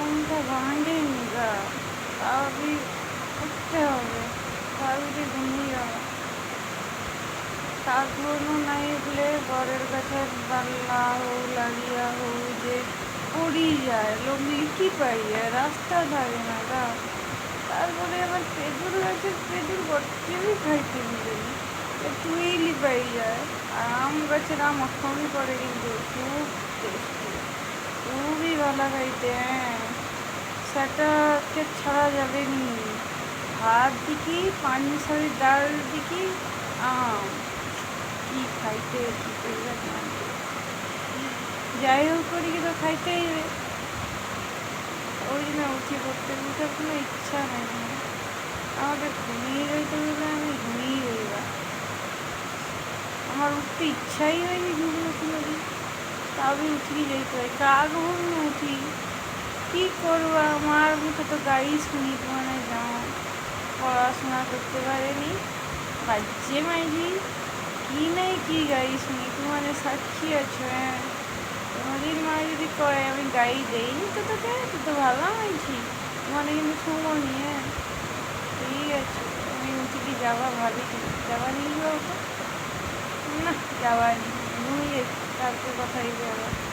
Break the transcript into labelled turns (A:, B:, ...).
A: ঘুমটা ভাঙেনি গা। তাহলে উঠতে হবে। তাহলে ঘুমিয়ে যাবে। তারপরও নাই উঠলে বরের কাছে পাল্লা হোক লাগিয়া হোক যে পড়ি যায়। লোক লিখি পাই রাস্তা থাকে না গা। তারপরে আবার পেঁদুর গাছের পেঁদুর গটকেবি খাইতে মিলেনি তুই লিপাই যায়। আর আম গাছের আম এখন করে কিন্তু খুব খুবই ভালো খাইতে হ্যাঁ সেটাকে ছাড়া যাবে নি। ভাত দিকি, পানি সারি ডাল দিকি, আম। কি খাইতে যাই হোক করি কিন্তু খাইতেই ওই জন্য উঠি পড়তে, উঠে কোনো ইচ্ছা নেই আমাকে ঘুমিয়ে রইতে হলে আমি ঘুমিয়ে রইবা আমার উঠতে ইচ্ছাই হয়নি ঘুমনো কোনো দিন তবে উঠি যেতে হয় কাক কী করব? আমার মুখে তো গাড়ি শুনি মানে যাও পড়াশোনা করতে পারেনি। বাজ্যে মাইজি কি নাই কি গাড়ি শুনি মানে সাক্ষী আছো হ্যাঁ। কোনোদিন মা যদি কয় আমি গাড়ি দেইনি তো তোকে? তুই তো ভালো হয়েছি মানে কিন্তু শুনো নি হ্যাঁ। ঠিক আছে আমি উঠে কি যাবা ভাবি যাবা নিয়ে যাব না। যাওয়া ঘুমিয়ে তারপর কথা আবার